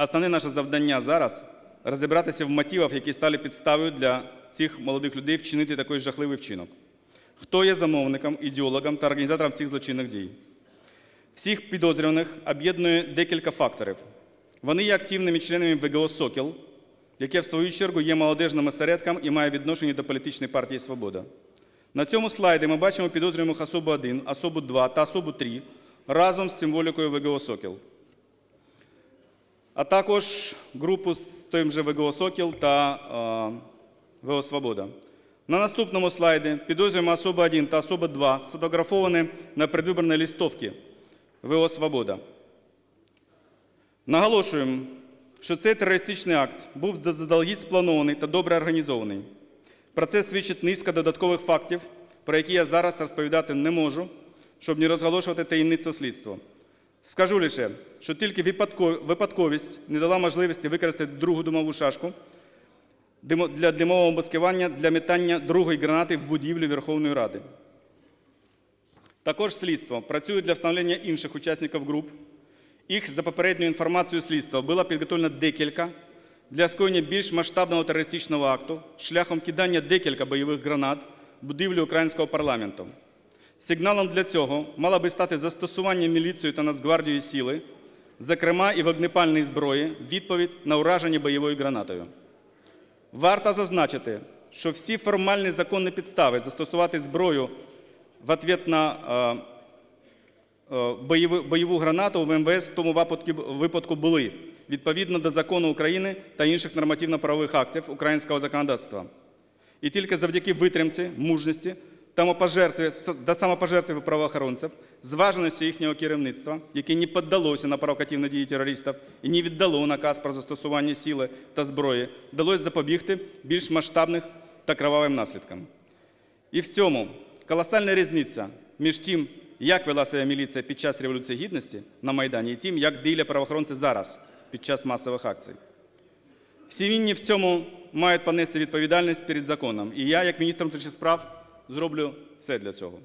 Основне наше завдання зараз розібратися в мотивах, які стали підставою для цих молодих людей вчинити такий жахливий вчинок. Хто є замовником, ідеологом та організатором цих злочинних дій? Всіх підозрюваних об'єднує декілька факторів. Вони є активними членами ВГО «Сокіл», яке в свою чергу є молодежним осередком і має відношення до політичної партії «Свобода». На цьому слайді ми бачимо підозрюваних особу 1, особу 2 та особу 3 разом з символікою ВГО «Сокіл». А також групу з тим же ВГО «Сокіл» та ВГО «Свобода». На наступному слайді підозрюємо особа 1 та особа 2 сфотографовані на предвиборній листовці ВО «Свобода». Наголошуємо, що цей терористичний акт був заздалегідь спланований та добре організований. Про це свідчить низка додаткових фактів, про які я зараз розповідати не можу, щоб не розголошувати таємницю слідства. Скажу лише, що тільки випадковість не дала можливості використати другу димову шашку для димового маскування для метання другої гранати в будівлю Верховної Ради. Також слідство працює для встановлення інших учасників груп. Їх за попередньою інформацією слідства було підготовлено декілька для скоєння більш масштабного терористичного акту шляхом кидання декілька бойових гранат в будівлю українського парламенту. Сигналом для цього мало би стати застосування міліцією та Нацгвардією сили, зокрема і вогнепальної зброї, відповідь на ураження бойовою гранатою. Варто зазначити, що всі формальні законні підстави застосувати зброю в ответ на е, е, бойову, бойову гранату в МВС в тому випадку, випадку були відповідно до закону України та інших нормативно-правових актів українського законодавства. І тільки завдяки витримці, мужності та самопожертви правоохоронців, зваженості їхнього керівництва, яке не піддалося на провокативні дії терористів і не віддало наказ про застосування сили та зброї, вдалося запобігти більш масштабних та кровавим наслідкам. І в цьому колосальна різниця між тим, як вела себе міліція під час Революції Гідності на Майдані, і тим, як діяли правоохоронці зараз під час масових акцій. Всі винні в цьому мають понести відповідальність перед законом. І я, як міністр внутрішніх справ, зроблю все для цього.